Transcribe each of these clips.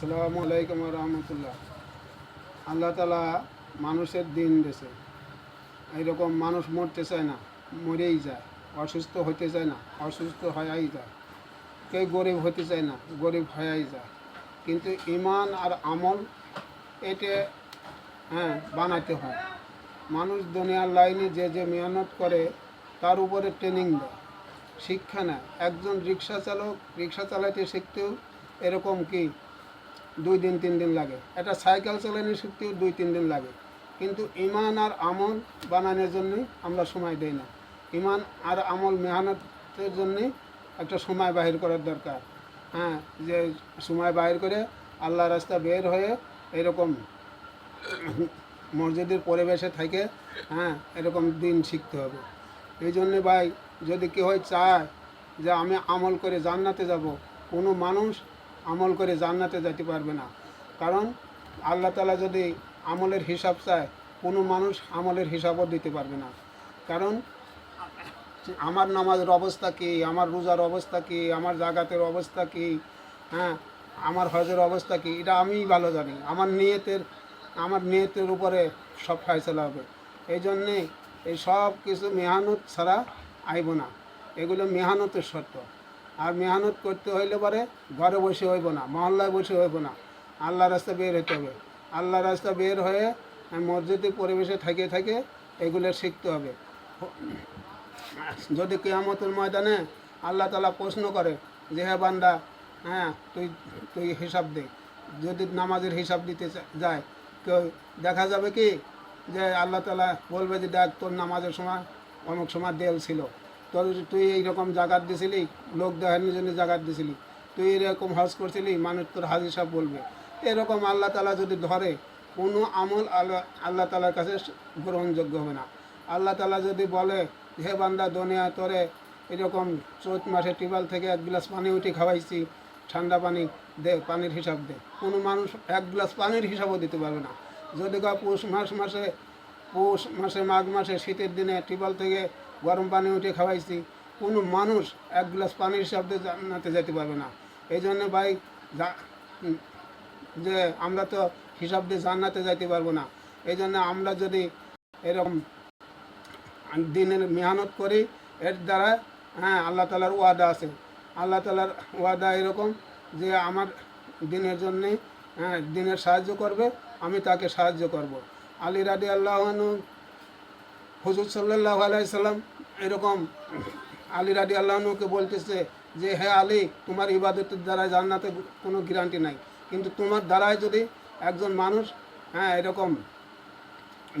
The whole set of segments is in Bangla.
আসসালামু আলাইকুম রহমতুল্লাহ। আল্লাহ তালা মানুষের দিন দেশে এইরকম মানুষ মরতে চায় না, মরেই যায়, অসুস্থ হতে চায় না, অসুস্থ হয়াই যায়। কেউ গরিব হতে চায় না, গরিব হয়াই যায়। কিন্তু ইমান আর আমল এটা হ্যাঁ বানাতে হয়। মানুষ দুনিয়ার লাইনে যে যে মেহনত করে, তার উপরে ট্রেনিং দেয়, শিক্ষা নেয়। একজন রিক্সা চালক রিক্সা চালাতে শিখতেও এরকম কি দুই দিন, তিন দিন লাগে। একটা সাইকেল চালানো শিখতেও দুই, তিন দিন লাগে। কিন্তু ইমান আর আমল বানানোর জন্যে আমরা সময় দেই না। ইমান আর আমল মেহনতের জন্যে একটা সময় বাহির করার দরকার। হ্যাঁ যে সময় বাহির করে আল্লাহ রাস্তা বের হয়ে এরকম মসজিদের পরিবেশে থাকে হ্যাঁ এরকম দিন শিখতে হবে। এই জন্যে ভাই, যদি কেউ চায় যে আমি আমল করে জান্নাতে যাব, কোনো মানুষ আমল করে জান্নাতে যেতে পারবে না। কারণ আল্লাহ তালা যদি আমলের হিসাব চায়, কোনো মানুষ আমলের হিসাবও দিতে পারবে না। কারণ আমার নামাজের অবস্থা কী? আমার রোজার অবস্থা কী? আমার জাগাতের অবস্থা কী? হ্যাঁ আমার হজের অবস্থা কী? এটা আমিই ভালো জানি। আমার নিয়তের আমার নিয়তের উপরে সব ফয়সলা হবে। এই জন্যে এই সব কিছু মেহানত ছাড়া আইব না। এগুলো মেহানতের শর্ত। আর মেহানত করতে হইলে পরে ঘরে বসে হইব না, মহল্লায় বসে হইব না। আল্লাহ রাস্তা বের হতে হবে। আল্লাহ রাস্তা বের হয়ে মসজিদে পরিবেশে থাকে থাকে এগুলো শিখতে হবে। যদি কেয়ামতের ময়দানে আল্লাহ তালা প্রশ্ন করে, যে হ্যাঁ বান্দা হ্যাঁ তুই তুই হিসাব দে। যদি নামাজের হিসাব দিতে যায় কেউ দেখা যাবে কি, যে আল্লাহ তালা বলবে যে দেখ, তোর নামাজের সময় অনেক সময় দেল ছিল। তোর তুই এইরকম জাগাত দিছিলি, লোক দেখানোর জন্য জাগাত দিছিলি, তুই এরকম হজ করছিলি, মানুষ তোর হাজির সাহেব বলবে। এরকম আল্লাহ তালা যদি ধরে, কোনো আমল আল্লাহ আল্লাহ তালার কাছে গ্রহণযোগ্য হবে না। আল্লাহ তালা যদি বলে, হে বান্দা, দুনিয়া তোরে এরকম চৈত মাসে টিউবওয়েল থেকে এক গ্লাস পানি উঠে খাওয়াইছি, ঠান্ডা পানি দে, পানির হিসাব দে। কোনো মানুষ এক গ্লাস পানির হিসাবও দিতে পারবে না। যদি কা পৌষ মাস মাসে, পৌষ মাসে, মাঘ মাসে শীতের দিনে টিউবওয়েল থেকে গরম পানি উঠে খাওয়াইছি। কোনো মানুষ এক গ্লাস পানির হিসাব দিয়ে জান্নাতে যেতে পারবে না। এই জন্য ভাই, যে আমরা তো হিসাব দিয়ে জান্নাতে যাইতে পারব না। এই জন্য আমরা যদি এরকম দিনের মেহনত করি, এর দ্বারা হ্যাঁ আল্লাহ তালার ওয়াদা আছে। আল্লাহ তালার ওয়াদা এরকম যে আমার দিনের জন্যে হ্যাঁ দিনের সাহায্য করবে, আমি তাকে সাহায্য করব। আলী রাদি আল্লাহনু হুজুর সাল্লাহ আলাইসাল্লাম এরকম আলী রাদি আল্লাহনুকে বলতেছে যে, হে আলী, তোমার ইবাদতের দ্বারা জান্নাতে কোনো গ্যারান্টি নাই। কিন্তু তোমার দ্বারাই যদি একজন মানুষ হ্যাঁ এরকম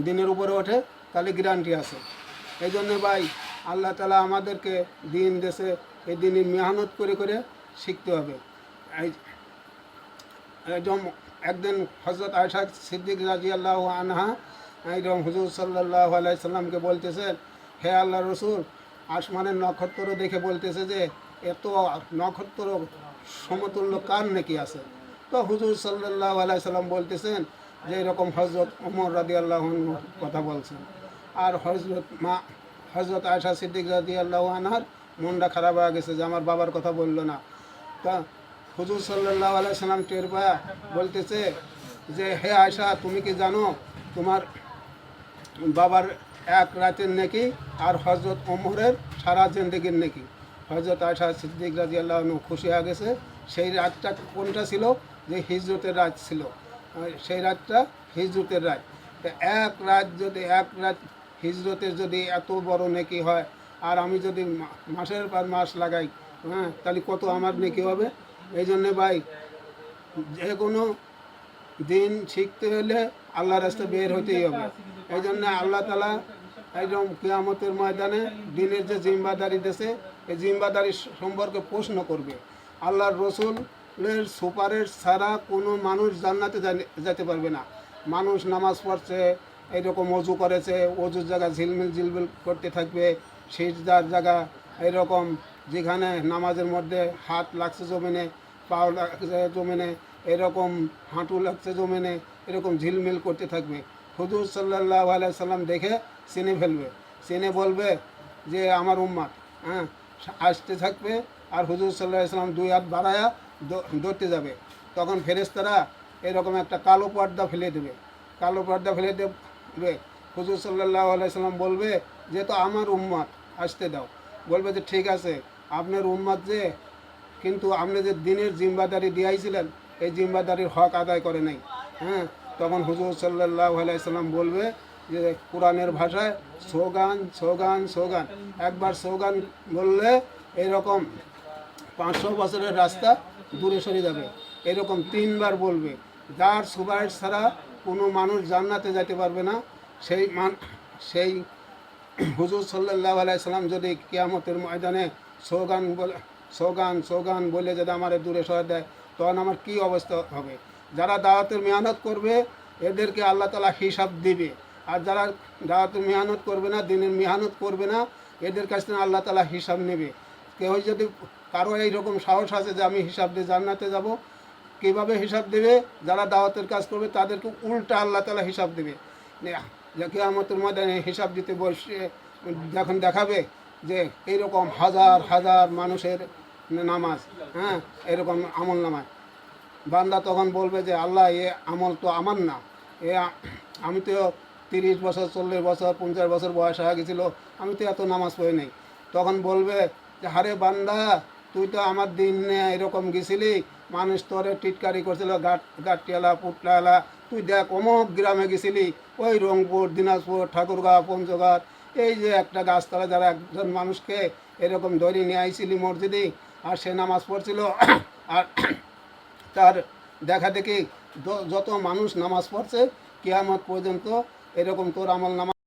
দিনের উপরে ওঠে, তাহলে গ্যারান্টি আছে। এই জন্য ভাই, আল্লাহ তালা আমাদেরকে দিন দেশে এই দিনে মেহনত করে করে শিখতে হবে। একদম একদিন হজরত আয়সা সিদ্দিক রাজি আল্লাহ আনহা একদম হুজুর সাল্লাহ আলাইসাল্লামকে বলতেছেন হে আল্লাহ রসুল, আসমানের নক্ষত্র দেখে বলতেছে যে, এত নক্ষত্র সমতুল্য কার নাকি আছে? তো হুজুর সাল্লাহ আলাইসাল্লাম বলতেছেন যে, এরকম হজরত ওমর রাদি আল্লাহ কথা বলছেন। আর হজরত মা হজরত আয়সা সিদ্দিক রাদি আল্লাহ আনহার মনটা খারাপ হয়ে গেছে যে, আমার বাবার কথা বলল না। তা হুজুর সাল্লাহ আলাইসাল্লাম টের পায়া বলতেছে যে, হে আয়সা তুমি কি জানো, তোমার বাবার এক রাতের নেকি আর হজরত ওমরের সারা জিন্দগির নেকি। হজরত আয়সা সিদ্দিক রাজি আল্লাহ খুশি হয়ে গেছে। সেই রাতটা কোনটা ছিল? যে হিজরতের রাত ছিল। সেই রাতটা হিজরতের রাত। এক রাত যদি এক রাত হিজরতের যদি এত বড় নেকি হয়, আর আমি যদি মাসের পর মাস লাগাই হ্যাঁ তাহলে কত আমার নেকি হবে? এই জন্যে ভাই, যে কোনো দিন শিখতে হলে আল্লাহ রাস্তা বের হতেই হবে। এই জন্য আল্লাহ তালা একদম কিয়ামতের ময়দানে দিনের যে জিম্বাদারি দেশে এই জিম্বাদারি সম্পর্কে প্রশ্ন করবে। আল্লাহর রসুলের সুপারের ছাড়া কোনো মানুষ জান্নাতে যেতে পারবে না। মানুষ নামাজ পড়ছে, এইরকম অজু করেছে, অজুর জায়গা ঝিলমিল ঝিলমিল করতে থাকবে, সিজদার জায়গা এরকম যেখানে নামাজের মধ্যে হাত লাগছে জমিনে, পাও লাগছে জমিনে এরকম হাঁটু লাগছে জমিনে, এরকম ঝিলমিল করতে থাকবে। হুজুর সাল্লাহ সাল্লাম দেখে চিনে ফেলবে। চিনে বলবে যে আমার উম্মাদ হ্যাঁ আসতে থাকবে আর হুজুর সাল্লাহ সাল্লাম দুই হাত বাড়ায়া ধরতে যাবে। তখন ফেরেস্তারা এরকম একটা কালো পর্দা ফেলে দেবে। কালো পর্দা ফেলে দেবে। হুজুর সাল্লাহ আলাইসাল্লাম বলবে যে, তো আমার উম্মত আসতে দাও। বলবে যে, ঠিক আছে, আপনার উম্মত যে, কিন্তু আপনি যে দিনের জিম্বাদারি দিয়াইছিলেন, এই জিম্বাদারির হক আদায় করে নাই। হ্যাঁ তখন হুজুর সাল্লাহ আলাইসাল্লাম বলবে যে কোরআনের ভাষায় সোগান সোগান সোগান একবার সোগান বললে এরকম পাঁচশো বছরের রাস্তা দূরে সরে যাবে। এরকম তিনবার বলবে। যার সুপারিশ ছাড়া কোনো মানুষ জান্নাতে যেতে পারবে না। সেই মান, সেই হুজুর সাল্লাহ আলাইসাল্লাম যদি কিয়ামতের ময়দানে সোগান বলে সোগান সোগান বলে যদি আমার দূরে সরে দেয়, তখন আমার কি অবস্থা হবে? যারা দাওয়াতের মেহনত করবে, এদেরকে আল্লাহ তালা হিসাব দিবে। আর যারা দাওয়াতের মেহনত করবে না, দিনের মেহনত করবে না, এদের কাছ থেকে আল্লাহ তালা হিসাব নেবে। কেউ যদি কারও এইরকম সাহস আছে যে আমি হিসাব দিয়ে জান্নাতে যাব, কীভাবে হিসাব দেবে, যারা দাওয়াতের কাজ করবে, তাদেরকে উল্টা আল্লাহ তালা হিসাব দেবে। যাকে আমাদের ময়দানে হিসাব দিতে বসে, যখন দেখাবে যে এইরকম হাজার হাজার মানুষের নামাজ হ্যাঁ এরকম আমল নামায়। বান্দা তখন বলবে যে, আল্লাহ, এ আমল তো আমার না। এ আমি তো তিরিশ বছর, চল্লিশ বছর, পঞ্চাশ বছর বয়স হয়ে গেছিল, আমি তো এত নামাজ পড়ি নাই। তখন বলবে যে হারে বান্দা, তুই তো আমার দিন এরকম গেছিলি, মানুষ তোরে টিটকারি করছিল, গাট গাটিয়ালা পুটলালা। তুই দেখ, অমুক গ্রামে গেছিলি, ওই রংপুর, দিনাজপুর, ঠাকুরগাঁও, পঞ্চগড়। এই যে একটা গাছতলা, যারা একজন মানুষকে এরকম ধরে নিয়ে আইছিলি মসজিদে, আর সে নামাজ পড়ছিল, আর তার দেখা দেখি যত মানুষ নামাজ পড়ছে কেয়ামত পর্যন্ত এরকম তোর আমল নামাজ